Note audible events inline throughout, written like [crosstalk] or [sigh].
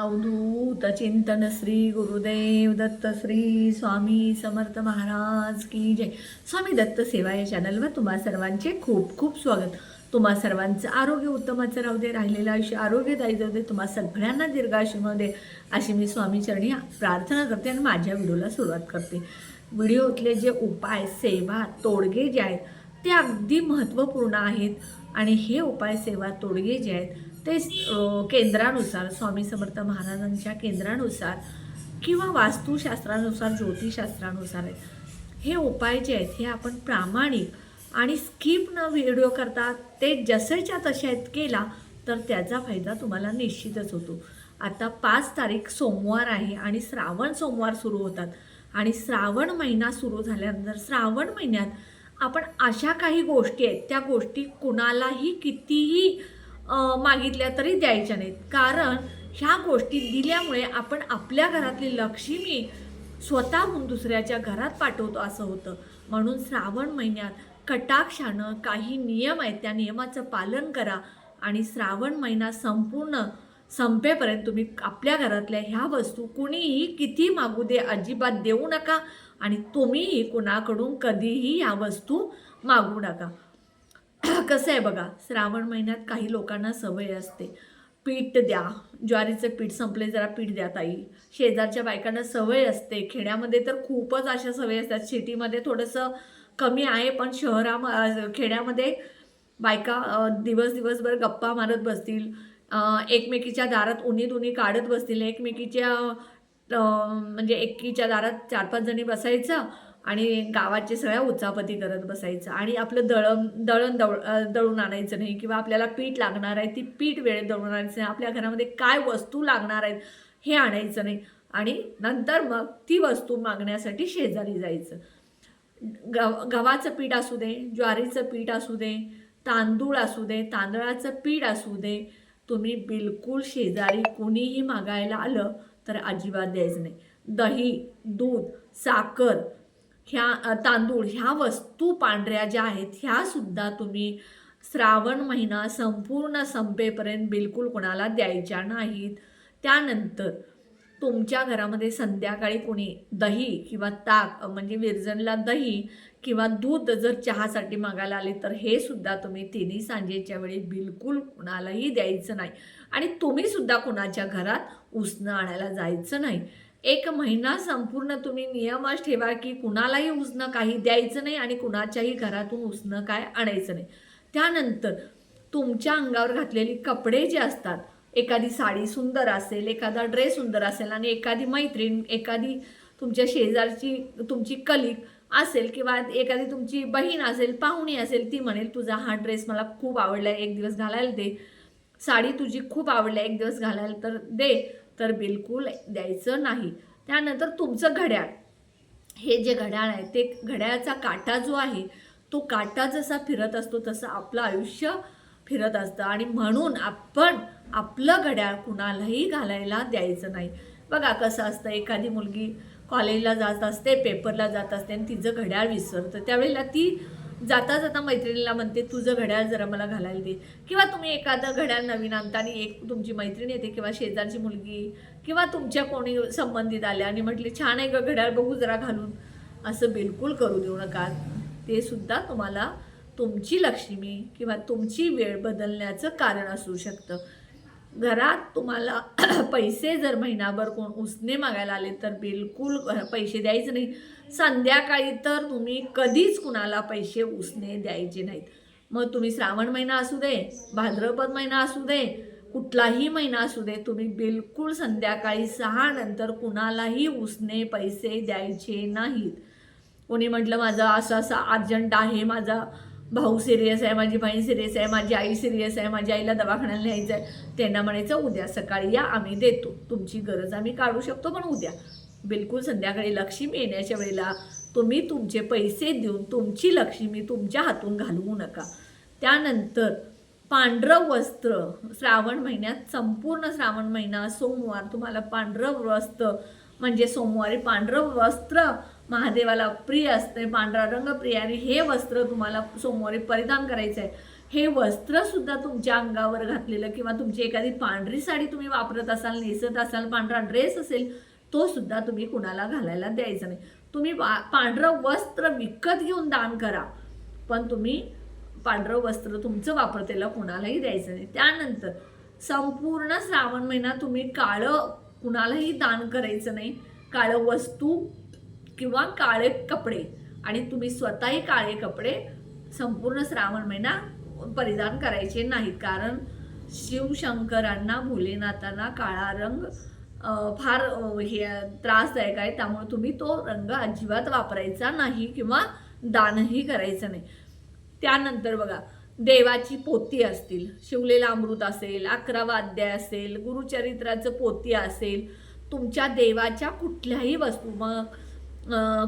अवधूत चिंतन श्री गुरुदेव दत्त श्री स्वामी समर्थ महाराज की जय. स्वामी दत्त सेवा या चॅनलवर तुम्हा सर्वांचे खूप खूप स्वागत. तुम्हा सर्वांचं आरोग्य उत्तमाचं राहू दे राहिलेलं आयुष्य आरोग्यदायी जाऊ दे तुम्हा सगळ्यांना दीर्घायुष्य दे अशी मी स्वामीचरणी प्रार्थना करते आणि माझ्या व्हिडिओला सुरुवात करते. व्हिडिओतले जे उपाय सेवा तोडगे जे आहेत ते अगदी महत्त्वपूर्ण आहेत. आणि हे उपाय सेवा तोडगे जे आहेत ते केंद्रानुसार स्वामी समर्थ महाराजांच्या केंद्रानुसार किंवा वास्तुशास्त्रानुसार ज्योतिषशास्त्रानुसार आहेत. हे उपाय जे आहेत हे आपण प्रामाणिक आणि स्किप न व्हिडिओ करता ते जसेच्या तशा आहेत केला तर त्याचा फायदा तुम्हाला निश्चितच होतो. आता पाच तारीख सोमवार आहे आणि श्रावण सोमवार सुरू होतात. आणि श्रावण महिना सुरू झाल्यानंतर श्रावण महिन्यात आपण अशा काही गोष्टी आहेत त्या गोष्टी कुणालाही कितीही मागितल्या तरी द्यायच्या नाहीत. कारण ह्या गोष्टी दिल्यामुळे आपण आपल्या घरातली लक्ष्मी स्वतःहून दुसऱ्याच्या घरात पाठवतो असं होतं. म्हणून श्रावण महिन्यात कटाक्षानं काही नियम आहेत त्या नियमाचं पालन करा आणि श्रावण महिना संपूर्ण संपेपर्यंत तुम्ही आपल्या घरातल्या ह्या वस्तू कुणीही किती मागू दे अजिबात देऊ नका आणि तुम्हीही कुणाकडून कधीही ह्या वस्तू मागू नका. कसं आहे बघा श्रावण महिन्यात काही लोकांना सवय असते. पीठ द्या ज्वारीचं पीठ संपले जरा पीठ द्या ताई. शेजारच्या बायकांना सवय असते. खेड्यामध्ये तर खूपच अशा सवय असतात. सिटीमध्ये थोडंसं कमी आहे पण शहराम खेड्यामध्ये बायका दिवस दिवसभर गप्पा मारत बसतील. एकमेकीच्या दारात उन्ही दुनी काढत बसतील. एकमेकीच्या म्हणजे एकीच्या दारात चार पाच जणी बसायचं आणि गावाचे सगळ्या उचापती करत बसायचं. आणि आपलं दळण दळण दळ दळून आणायचं नाही किंवा आपल्याला पीठ लागणार आहे ती पीठ वेळेत दळून आणायचं नाही. आपल्या घरामध्ये काय वस्तू लागणार आहेत हे आणायचं नाही. आणि नंतर मग ती वस्तू मागण्यासाठी शेजारी जायचं. गव गव्हाचं पीठ असू दे ज्वारीचं पीठ असू दे तांदूळ असू दे तांदळाचं पीठ असू दे तुम्ही बिलकुल शेजारी कोणीही मागायला आलं तर अजिबात द्यायचं नाही. दही दूध साखर ह्या तांदूळ ह्या वस्तू पांढऱ्या ज्या आहेत ह्यासुद्धा तुम्ही श्रावण महिना संपूर्ण संपेपर्यंत बिलकुल कोणाला द्यायच्या नाहीत. त्यानंतर तुमच्या घरामध्ये संध्याकाळी कोणी दही किंवा ताक म्हणजे विरजनला दही किंवा दूध जर चहासाठी मागायला आले तर हे सुद्धा तुम्ही तिन्ही सांजेच्या वेळी बिलकुल कुणालाही द्यायचं नाही. आणि तुम्हीसुद्धा कुणाच्या घरात उसणं आणायला जायचं नाही. एक महिना संपूर्ण तुम्ही नियमच ठेवा की कुणालाही उसणं काही द्यायचं नाही आणि कुणाच्याही घरातून उसणं काय आणायचं नाही. त्यानंतर तुमच्या अंगावर घातलेली कपडे जे असतात एखादी साडी सुंदर असेल एखादा ड्रेस सुंदर असेल आणि एखादी मैत्रीण एखादी तुमच्या शेजारची तुमची कलिक असेल किंवा एखादी तुमची बहीण असेल पाहुणी असेल ती म्हणेल तुझा हा ड्रेस मला खूप आवडला एक दिवस घालायला दे. साडी तुझी खूप आवडली एक दिवस घालायला तर दे. तर बिलकुल द्यायचं नाही. त्यानंतर तुमचं घड्याळ. हे जे घड्याळ आहे ते घड्याळाचा काटा जो आहे तो काटा जसा फिरत असतो तसं आपलं आयुष्य फिरत असतं. आणि म्हणून आपण आपलं घड्याळ कुणालाही घालायला द्यायचं नाही. बघा कसं असतं एखादी मुलगी कॉलेजला जात असते पेपरला जात असते आणि तिचं घड्याळ विसरतं. त्यावेळेला ती जाता जाता मैत्रिणीला म्हणते तुझं घड्याळ जरा मला घालायला दे. किंवा तुम्ही एखादं घड्याळ नवीन आणता आणि एक तुमची मैत्रीण येते किंवा शेजारची मुलगी किंवा तुमच्या कोणी संबंधित आल्या आणि म्हटले छान आहे ग घड्याळ बघू जरा घालून. असं बिलकुल करू देऊ नका. ते सुद्धा तुम्हाला तुमची लक्ष्मी किंवा तुमची वेळ बदलण्याचं कारण असू शकतं. घरात तुम्हाला [clears throat] पैसे जर महिनाभर कोण उसने मागायला आले तर बिलकुल पैसे द्यायचे नाही. संध्याकाळी तर तुम्ही कधीच कुणाला पैसे उसने द्यायचे नाहीत. मग तुम्ही श्रावण महिना असू दे भाद्रपद महिना असू दे कुठलाही महिना असू दे तुम्ही बिलकुल संध्याकाळी सहा नंतर कुणालाही उसने पैसे द्यायचे नाहीत. कोणी म्हटलं माझं असं असं अर्जंट आहे माझा भाऊ सिरियस आहे माझी बहीण सिरियस आहे माझी आई सिरियस आहे माझ्या आईला दवाखान्याला न्यायचं आहे त्यांना म्हणायचं उद्या सकाळी या आम्ही देतो. तुमची गरज आम्ही काढू शकतो पण उद्या. बिलकुल संध्याकाळी लक्ष्मी येण्याच्या वेळेला तुम्ही तुमचे पैसे देऊन तुमची लक्ष्मी तुमच्या हातून घालवू नका. त्यानंतर पांढरं वस्त्र श्रावण महिन्यात संपूर्ण श्रावण महिना सोमवार तुम्हाला पांढरं वस्त्र म्हणजे सोमवारी पांढरं वस्त्र महादेवाला प्रिय असते पांढरा रंग प्रिय आणि हे वस्त्र तुम्हाला सोमवारी परिधान करायचं आहे हे वस्त्रसुद्धा तुमच्या अंगावर घातलेलं किंवा तुमची एखादी पांढरी साडी तुम्ही वापरत असाल नेसत असाल पांढरा ड्रेस असेल तो सुद्धा तुम्ही कुणाला घालायला द्यायचा नाही. तुम्ही वा- पांढरं वस्त्र विकत घेऊन दान करा पण तुम्ही पांढरं वस्त्र तुमचं वापरतेला कुणालाही द्यायचं नाही. त्यानंतर संपूर्ण श्रावण महिना तुम्ही काळं कुणालाही दान करायचं नाही. काळं वस्तू किंवा काळे कपडे. आणि तुम्ही स्वतःही काळे कपडे संपूर्ण श्रावण महिना परिधान करायचे नाहीत. कारण शिवशंकरांना भोलेनाथांना काळा रंग फार हे त्रासदायक आहे. त्यामुळे तुम्ही तो रंग अजिबात वापरायचा नाही किंवा दानही करायचं नाही. त्यानंतर बघा देवाची पोती असतील. शिवलेलं अमृत असेल अकरावा अध्याय असेल गुरुचरित्राचं पोती असेल. तुमच्या देवाच्या कुठल्याही वस्तू मग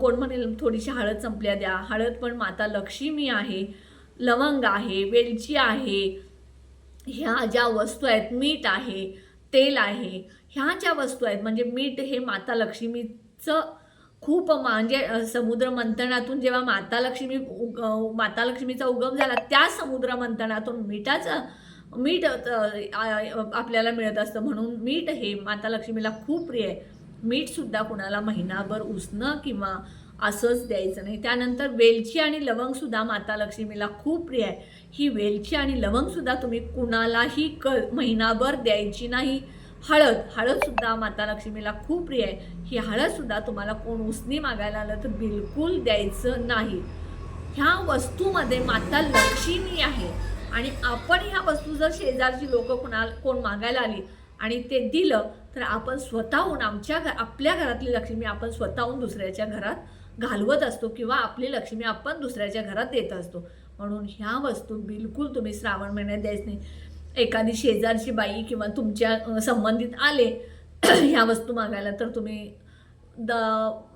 कोण म्हणेल थोडीशी हळद संपल्या द्या. हळद पण माता लक्ष्मी आहे लवंग आहे वेलची आहे. ह्या ज्या वस्तू आहेत मीठ आहे तेल आहे ह्या ज्या वस्तू आहेत म्हणजे मीठ हे माता लक्ष्मीचं खूप म्हणजे समुद्र मंथनातून जेव्हा माता लक्ष्मी उग माता लक्ष्मीचा उगम झाला त्या समुद्र मंथनातून मिठाचं मीठ आपल्याला मिळत असतं. म्हणून मीठ हे माता लक्ष्मीला खूप प्रिय आहे. मीठसुद्धा कुणाला महिनाभर उसणं किंवा असंच द्यायचं नाही. त्यानंतर वेलची आणि लवंगसुद्धा माता लक्ष्मीला खूप प्रिय आहे. ही वेलची आणि लवंगसुद्धा तुम्ही कुणालाही क महिनाभर द्यायची नाही. हळद हळदसुद्धा माता लक्ष्मीला खूप प्रिय आहे. ही हळदसुद्धा तुम्हाला कोण उसनी मागायला आलं तर बिलकुल द्यायचं नाही. ह्या वस्तूमध्ये माता लक्ष्मी आहे. आणि आपण ह्या वस्तू जर शेजारची लोकं कुणाला कोण मागायला आली आणि ते दिलं तर आपण स्वतःहून आमच्या घ आपल्या घरातली लक्ष्मी आपण स्वतःहून दुसऱ्याच्या घरात घालवत असतो किंवा आपली लक्ष्मी आपण दुसऱ्याच्या घरात देत असतो. म्हणून ह्या वस्तू बिलकुल तुम्ही श्रावण महिन्यात द्यायच नाही. एखादी शेजारची बाई किंवा तुमच्या संबंधित आले [clears throat] ह्या वस्तू मागायला तर तुम्ही द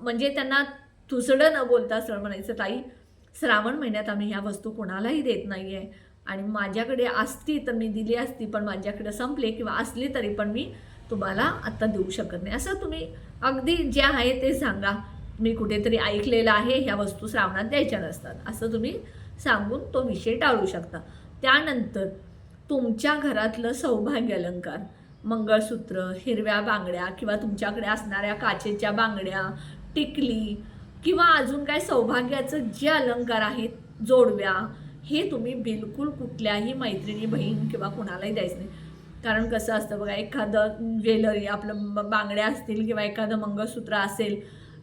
म्हणजे त्यांना तुसडं न बोलता सरळ म्हणायचं ताई श्रावण महिन्यात आम्ही ह्या वस्तू कोणालाही देत नाही आहे आणि माझ्याकडे असती तर मी दिली असती पण माझ्याकडे संपले किंवा असली तरी पण मी तुम्हाला आत्ता देऊ शकत नाही. असं तुम्ही अगदी जे आहे ते सांगा. मी कुठेतरी ऐकलेलं आहे ह्या वस्तू श्रावणात द्यायच्या नसतात. असं तुम्ही सांगून तो विषय टाळू शकता. त्यानंतर तुमच्या घरातलं सौभाग्य अलंकार मंगळसूत्र हिरव्या बांगड्या किंवा तुमच्याकडे असणाऱ्या काचेच्या बांगड्या टिकली किंवा अजून काय सौभाग्याचं जे अलंकार आहेत जोडव्या हे तुम्ही बिलकुल कुठल्याही मैत्रिणी बहीण किंवा कुणालाही द्यायचं नाही. कारण कसं असतं बघा एखादं ज्वेलरी आपलं बांगड्या असतील किंवा एखादं मंगळसूत्र असेल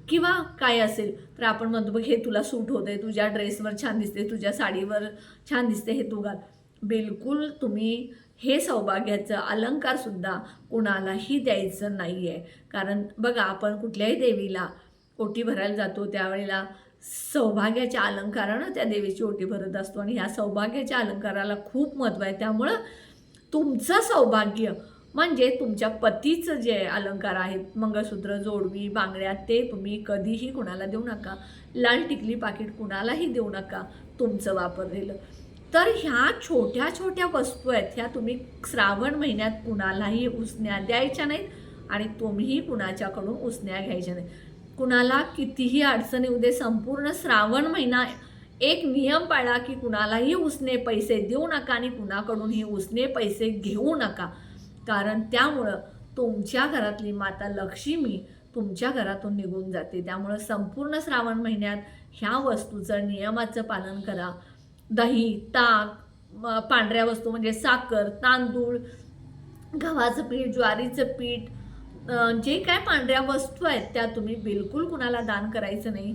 किंवा काय असेल तर आपण म्हणतो बघ हे तुला सूट होते तुझ्या ड्रेसवर छान दिसते तुझ्या साडीवर छान दिसते हे तू घाल. बिलकुल तुम्ही हे सौभाग्याचं अलंकारसुद्धा कुणालाही द्यायचं नाही आहे कारण बघा आपण कुठल्याही देवीला ओटी भरायला जातो त्यावेळेला सौभाग्याच्या अलंकारानं त्या देवीची ओटी भरत असतो आणि ह्या सौभाग्याच्या अलंकाराला खूप महत्त्व आहे. त्यामुळं तुमचं सौभाग्य म्हणजे तुमच्या पतीचं जे अलंकार आहेत मंगळसूत्र जोडवी बांगड्या ते तुम्ही कधीही कुणाला देऊ नका. लाल टिकली पाकिट कुणालाही देऊ नका तुमचं वापरलेलं. तर ह्या छोट्या छोट्या वस्तू आहेत ह्या तुम्ही श्रावण महिन्यात कुणालाही उसण्या द्यायच्या नाहीत आणि तुम्हीही कुणाच्याकडून उसण्या घ्यायच्या नाहीत. कुणाला कितीही अडचण येऊ दे संपूर्ण श्रावण महिना एक नियम पाळा की कुणालाही उसने पैसे देऊ नका आणि कुणाकडूनही उसने पैसे घेऊ नका. कारण त्यामुळं तुमच्या घरातली माता लक्ष्मी तुमच्या घरातून निघून जाते. त्यामुळं संपूर्ण श्रावण महिन्यात ह्या वस्तूचं नियमाचं पालन करा. दही ताक पांढऱ्या वस्तू म्हणजे साखर तांदूळ गव्हाचं पीठ ज्वारीचं पीठ जे काय पांढऱ्या वस्तू आहेत त्या तुम्ही बिलकुल कुणाला दान करायचं नाही.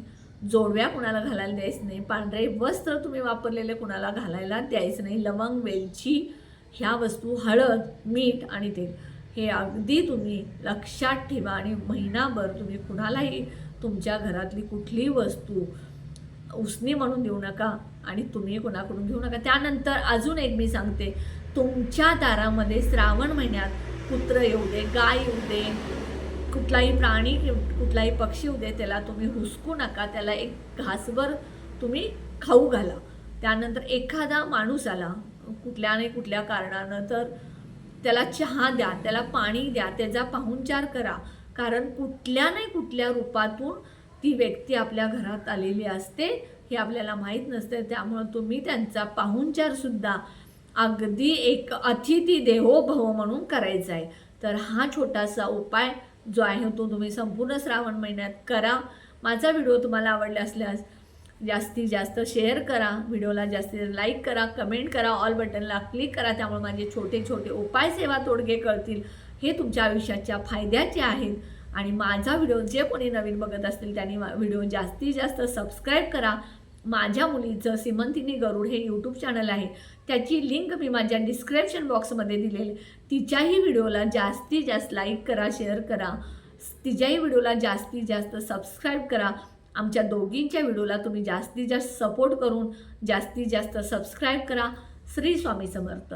जोडव्या कुणाला घालायला द्यायचं नाही. पांढरे वस्त्र तुम्ही वापरलेले कुणाला घालायला द्यायचं नाही. लवंग वेलची ह्या वस्तू हळद मीठ आणि तेल. हे अगदी तुम्ही लक्षात ठेवा आणि महिनाभर तुम्ही कुणालाही तुमच्या घरातली कुठलीही वस्तू उसनी म्हणून देऊ नका आणि तुम्ही कोणाकडून घेऊ नका. त्यानंतर अजून एक मी सांगते. तुमच्या दारामध्ये श्रावण महिन्यात कुत्र येऊ दे गाय येऊ दे कुठलाही प्राणी कुठलाही पक्षी येऊ दे त्याला तुम्ही हुसकू नका त्याला एक घासभर तुम्ही खाऊ घाला. त्यानंतर एखादा माणूस आला कुठल्या नाही कुठल्या कारणानं तर त्याला चहा द्या त्याला पाणी द्या त्याचा पाहुणचार करा. कारण कुठल्या नाही कुठल्या रूपातून ती व्यक्ती आपल्या घरात आलेली असते हे आपल्याला माहीत नसते त्यामुळं तुम्ही त्यांचा पाहुणचारसुद्धा अगदी एक अतिथी देवो भव म्हणून करायचा आहे. तर हा छोटासा उपाय जो आहे तो तुम्ही संपूर्ण श्रावण महिन्यात करा. माझा व्हिडिओ तुम्हाला आवडला असल्यास जास्तीत जास्त शेअर करा. व्हिडिओला जास्तीत लाईक करा कमेंट करा ऑल बटनला क्लिक करा. त्यामुळे माझे छोटे छोटे उपाय सेवा तोडगे कळतील. हे तुमच्या आयुष्याच्या फायद्याचे आहेत. आणि माझा व्हिडिओ जे कोणी नवीन बघत असतील त्यांनी व्हिडिओ जास्तीत जास्त सबस्क्राईब करा. माझ्या मुलीचं सिमंतिनी गरुड हे यूट्यूब चॅनल आहे त्याची लिंक मी माझ्या डिस्क्रिप्शन बॉक्समध्ये दिलेली तिच्याही व्हिडिओला जास्तीत जास्त लाईक करा शेअर करा. तिच्याही व्हिडिओला जास्तीत जास्त सबस्क्राईब करा. आमच्या दोघींच्या व्हिडिओला तुम्ही जास्तीत जास्त सपोर्ट करून जास्तीत जास्त सबस्क्राईब करा. श्री स्वामी समर्थ.